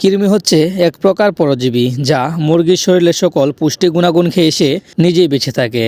কৃমি হচ্ছে এক প্রকার পরজীবী যা মুরগির শরীরে সকল পুষ্টি গুণাগুণ খেয়ে এসে নিজেই বেঁচে থাকে।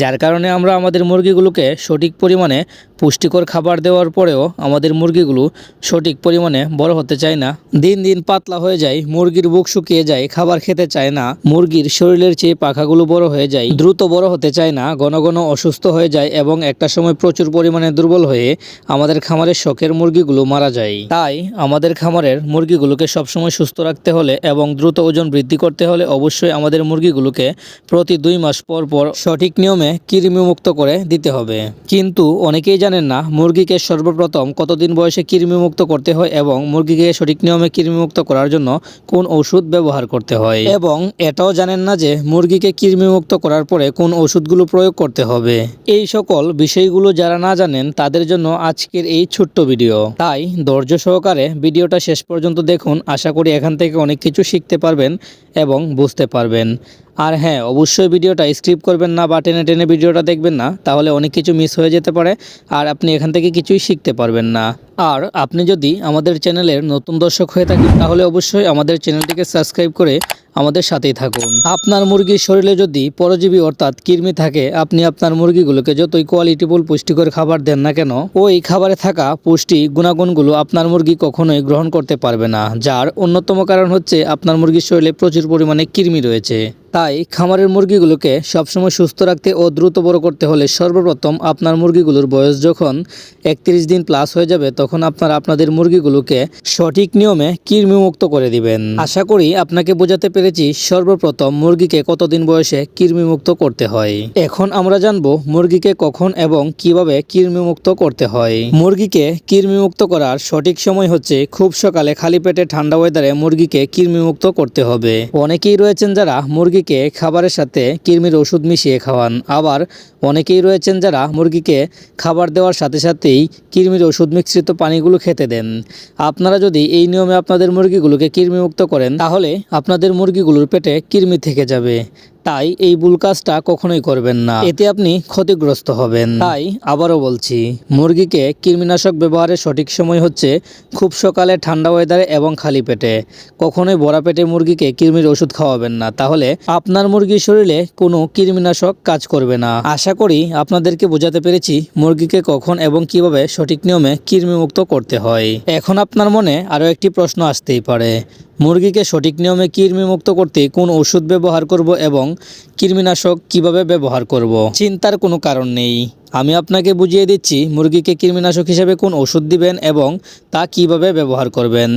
যার কারণে আমরা আমাদের মুরগিগুলোকে সঠিক পরিমাণে পুষ্টিকর খাবার দেওয়ার পরেও আমাদের মুরগিগুলো সঠিক পরিমাণে বড় হতে চায় না। দিন দিন পাতলা হয়ে যায়, মুরগির বুক শুকিয়ে যায়, খাবার খেতে চায় না, মুরগির শরীরের চেয়ে পাখাগুলো বড় হয়ে যায়, দ্রুত বড় হতে চায় না, ঘন ঘন অসুস্থ হয়ে যায় এবং একটা সময় প্রচুর পরিমাণে দুর্বল হয়ে আমাদের খামারের শখের মুরগিগুলো মারা যায়। তাই আমাদের খামারের মুরগিগুলোকে সবসময় সুস্থ রাখতে হলে এবং দ্রুত ওজন বৃদ্ধি করতে হলে অবশ্যই আমাদের মুরগিগুলোকে প্রতি দুই মাস পর পর সঠিক নিয়মে কৃমিমুক্ত করে দিতে হবে। কিন্তু অনেকেই জানেন না মুরগিকে সর্বপ্রথম কতদিন বয়সে কৃমিমুক্ত করতে হয় এবং মুরগিকে সঠিক নিয়মে কৃমিমুক্ত করার জন্য কোন ওষুধ ব্যবহার করতে হয়। এবং এটাও জানেন না যে মুরগিকে কৃমিমুক্ত করার পরে কোন ওষুধগুলো প্রয়োগ করতে হবে। এই সকল বিষয়গুলো যারা না জানেন তাদের জন্য আজকের এই ছোট্ট ভিডিও। তাই ধৈর্য সহকারে ভিডিওটা শেষ পর্যন্ত দেখুন। আশা করি এখান থেকে অনেক কিছু শিখতে পারবেন এবং বুঝতে পারবেন। আর হ্যাঁ অবশ্যই ভিডিওটা স্ক্রিপ করবেন না বা টেনে টেনে ভিডিওটা দেখবেন না, তাহলে অনেক কিছু মিস হয়ে যেতে পারে আর আপনি এখান থেকে কিছুই শিখতে পারবেন না। আর আপনি যদি আমাদের চ্যানেলের নতুন দর্শক হয়ে থাকেন, তাহলে অবশ্যই আমাদের চ্যানেলটিকে সাবস্ক্রাইব করে আমাদের সাথেই থাকুন। আপনার মুরগির শরীরে যদি পরজীবী অর্থাৎ কৃমি থাকে, আপনি আপনার মুরগিগুলোকে যতই কোয়ালিটিফুল পুষ্টিকর খাবার দেন না কেন, ওই খাবারে থাকা পুষ্টি গুণাগুণগুলো আপনার মুরগি কখনোই গ্রহণ করতে পারবে না, যার অন্যতম কারণ হচ্ছে আপনার মুরগির শরীরে প্রচুর পরিমাণে কৃমি রয়েছে। তাই খামারের মুরগিগুলোকে সবসময় সুস্থ রাখতে ও দ্রুত বড় করতে হলে সর্বপ্রথম আপনার মুরগিগুলোর বয়স যখন একত্রিশ দিন প্লাস হয়ে যাবে, তখন আপনারা আপনাদের মুরগিগুলোকে সঠিক নিয়মে কৃমিমুক্ত করে দিবেন। আশা করি আপনাকে বোঝাতে পেরেছি সর্বপ্রথম মুরগিকে কতদিন বয়সে কৃমিমুক্ত করতে হয়। এখন আমরা জানব মুরগিকে কখন এবং কীভাবে কৃমিমুক্ত করতে হয়। মুরগিকে কৃমিমুক্ত করার সঠিক সময় হচ্ছে খুব সকালে খালি পেটে ঠান্ডা ওয়েদারে মুরগিকে কৃমিমুক্ত করতে হবে। অনেকেই রয়েছেন যারা মুরগিকে খাবারের সাথে কৃমির ওষুধ মিশিয়ে খাওয়ান। আবার অনেকেই রয়েছেন যারা মুরগিকে খাবার দেওয়ার সাথে সাথেই কৃমির ওষুধ মিশ্রিত পানিগুলো খেতে দেন। আপনারা যদি এই নিয়মে আপনাদের মুরগিগুলোকে কৃমিমুক্ত করেন, তাহলে আপনাদের মুরগিগুলোর পেটে কৃমি থেকে যাবে। তাই এই ভুল কাজটা কখনোই করবেন না। এতে আপনি ক্ষতিগ্রস্ত হবেন। তাই আবারও বলছি, মুরগিকে কৃমিনাশক ব্যবহারের সঠিক সময় হচ্ছে খুব সকালে ঠান্ডা ওয়েদারে এবং খালি পেটে। কখনোই ভরা পেটে মুরগিকে কৃমির ওষুধ খাওয়াবেন না। তাহলে আপনার মুরগির শরীরে কোনো কৃমিনাশক কাজ করবে না। আশা করি আপনাদেরকে বোঝাতে পেরেছি মুরগিকে কখন এবং কীভাবে সঠিক নিয়মে কৃমিমুক্ত করতে হয়। এখন আপনার মনে আরও একটি প্রশ্ন আসতেই পারে মুরগিকে সঠিক নিয়মে কৃমিমুক্ত করতে কোন ওষুধ ব্যবহার করব এবং কৃমিনাশক কীভাবে ব্যবহার করব? চিন্তার কোনো কারণ নেই। আমি আপনাকে বুঝিয়ে দিচ্ছি, মুরগিকে কৃমিনাশক হিসেবে কোন ওষুধ দিবেন এবং তা কীভাবে ব্যবহার করবেন।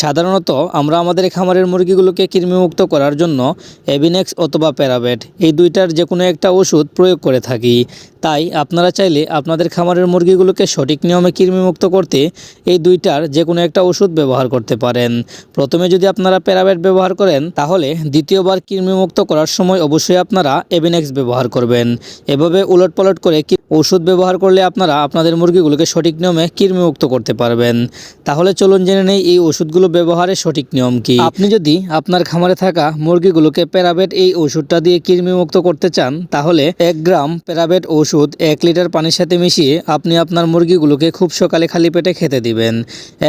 সাধারণত আমরা আমাদের খামারের মুরগিগুলোকে কৃমিমুক্ত করার জন্য এবিনেক্স অথবা প্যারাবেট এই দুইটার যে কোনো একটা ওষুধ প্রয়োগ করে থাকি। তাই আপনারা চাইলে আপনাদের খামারের মুরগিগুলোকে সঠিক নিয়মে কৃমিমুক্ত করতে এই দুইটার যে কোনো একটা ওষুধ ব্যবহার করতে পারেন। প্রথমে যদি আপনারা প্যারাবেট ব্যবহার করেন, তাহলে দ্বিতীয়বার কৃমিমুক্ত করার সময় অবশ্যই আপনারা এবিনেক্স ব্যবহার করবেন। এভাবে উলট উলটপালট করে ওষুধ ব্যবহার করলে আপনারা আপনাদের মুরগিগুলোকে সঠিক নিয়মে কৃমিমুক্ত করতে পারবেন। তাহলে চলুন জেনে নেই এই ওষুধগুলো ব্যবহারের সঠিক নিয়ম কি। আপনি যদি আপনার খামারে থাকা মুরগিগুলোকে প্যারাবেট এই ওষুধটা দিয়ে কৃমিমুক্ত করতে চান, তাহলে এক গ্রাম প্যারাবেট ওষুধ এক লিটার পানির সাথে মিশিয়ে আপনি আপনার মুরগিগুলোকে খুব সকালে খালি পেটে খেতে দিবেন।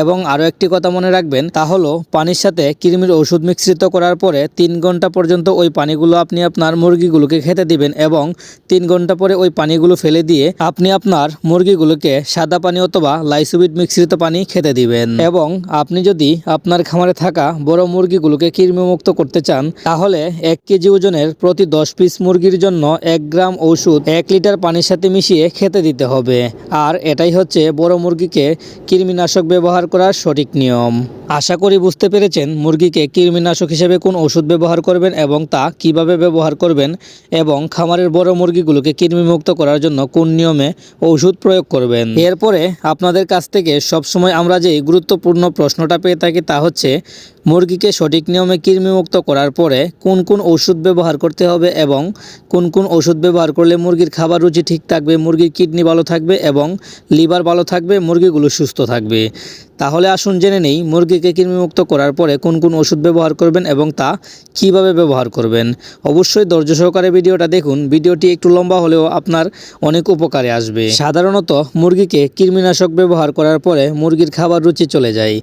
এবং আরও একটি কথা মনে রাখবেন, তা হলো পানির সাথে কৃমির ওষুধ মিশ্রিত করার পরে তিন ঘণ্টা পর্যন্ত ওই পানিগুলো আপনি আপনার মুরগিগুলোকে খেতে দিবেন এবং তিন ঘণ্টা পরে ওই পানিগুলো ফেলে দিয়ে আপনি আপনার মুরগিগুলোকে সাদা পানি অথবা লাইসোবিট মিশ্রিত পানি খেতে দিবেন। এবং আপনি যদি আপনার খামারে থাকা বড় মুরগিগুলোকে কৃমিমুক্ত করতে চান, তাহলে এক কেজি ওজনের প্রতি দশ পিস মুরগির জন্য এক গ্রাম ওষুধ এক লিটার পানির সাথে মিশিয়ে খেতে দিতে হবে। আর এটাই হচ্ছে বড় মুরগিকে কৃমিনাশক ব্যবহার করার সঠিক নিয়ম। আশা করি বুঝতে পেরেছেন মুরগিকে কৃমিনাশক হিসেবে কোন ওষুধ ব্যবহার করবেন এবং তা কীভাবে ব্যবহার করবেন এবং খামারের বড় মুরগিগুলোকে কৃমিমুক্ত করার জন্য কোন নিয়মে ওষুধ প্রয়োগ করবেন। এরপরে আপনাদের কাছ থেকে সবসময় আমরা যে গুরুত্বপূর্ণ প্রশ্নটা পেয়ে থাকি তা হচ্ছে মুরগিকে সঠিক নিয়মে কৃমিমুক্ত করার পরে কোন কোন ওষুধ ব্যবহার করতে হবে এবং কোন কোন ওষুধ ব্যবহার করলে মুরগির খাবার রুচি ঠিক থাকবে, মুরগির কিডনি ভালো থাকবে এবং লিভার ভালো থাকবে, মুরগিগুলো সুস্থ থাকবে। তাহলে আসুন জেনে নেই মুরগিকে কৃমিমুক্ত করার পরে কোন কোন ওষুধ ব্যবহার করবেন এবং তা কীভাবে ব্যবহার করবেন। অবশ্যই ধৈর্য সহকারে ভিডিওটা দেখুন। ভিডিওটি একটু লম্বা হলেও আপনার অনেক উপকারে আসবে। সাধারণত মুরগিকে কৃমিনাশক ব্যবহার করার পরে মুরগির খাবার রুচি চলে যায়,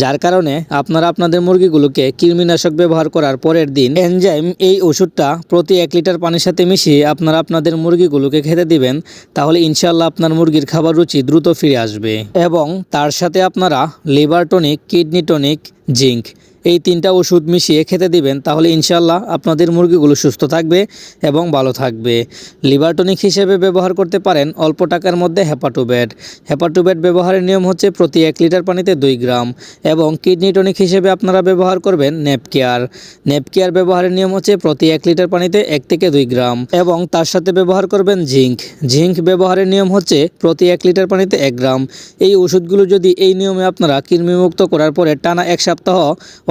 যার কারণে আপনারা আপনাদের মুরগিগুলোকে কৃমিনাশক ব্যবহার করার পরের দিন এনজাইম এই ওষুধটা প্রতি এক লিটার পানির সাথে মিশিয়ে আপনারা আপনাদের মুরগিগুলোকে খেতে দিবেন, তাহলে ইনশাল্লাহ আপনার মুরগির খাবার রুচি দ্রুত ফিরে আসবে। এবং তার সাথে আপনারা liver tonic, kidney tonic, zinc এই তিনটা ওষুধ মিশিয়ে খেতে দিবেন, তাহলে ইনশাল্লাহ আপনাদের মুরগিগুলো সুস্থ থাকবে এবং ভালো থাকবে। লিভার টনিক হিসেবে ব্যবহার করতে পারেন অল্প টাকার মধ্যে হেপাটোব্যাট। হেপাটোব্যাট ব্যবহারের নিয়ম হচ্ছে প্রতি এক লিটার পানিতে দুই গ্রাম এবং কিডনি টনিক হিসেবে আপনারা ব্যবহার করবেন নেপকেয়ার নেপকেয়ার ব্যবহারের নিয়ম হচ্ছে প্রতি এক লিটার পানিতে এক থেকে দুই গ্রাম এবং তার সাথে ব্যবহার করবেন জিঙ্ক। জিঙ্ক ব্যবহারের নিয়ম হচ্ছে প্রতি এক লিটার পানিতে এক গ্রাম। এই ওষুধগুলো যদি এই নিয়মে আপনারা কৃমিমুক্ত করার পরে টানা এক সপ্তাহ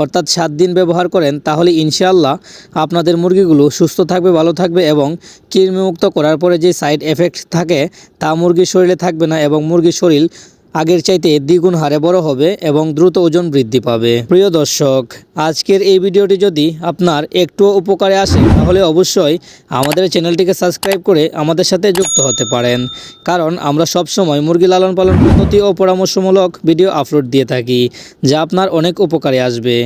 অর্থাৎ সাত দিন ব্যবহার করেন, তাহলে ইনশাআল্লাহ আপনাদের মুরগিগুলো সুস্থ থাকবে, ভালো থাকবে এবং কৃমিমুক্ত করার পরে যে সাইড এফেক্ট থাকে, তা মুরগির শরীরে থাকবে না এবং মুরগির শরীর আগের চাইতে দ্বিগুণ হারে বড় হবে এবং দ্রুত ওজন বৃদ্ধি পাবে। প্রিয় দর্শক, আজকের এই ভিডিওটি যদি আপনার একটুও উপকারে আসে, তাহলে অবশ্যই আমাদের চ্যানেলটিকে সাবস্ক্রাইব করে আমাদের সাথে যুক্ত হতে পারেন। কারণ আমরা সব সময় মুরগি লালন পালন পদ্ধতি ও পরামর্শমূলক ভিডিও আপলোড দিয়ে থাকি, যা আপনার অনেক উপকারে আসবে।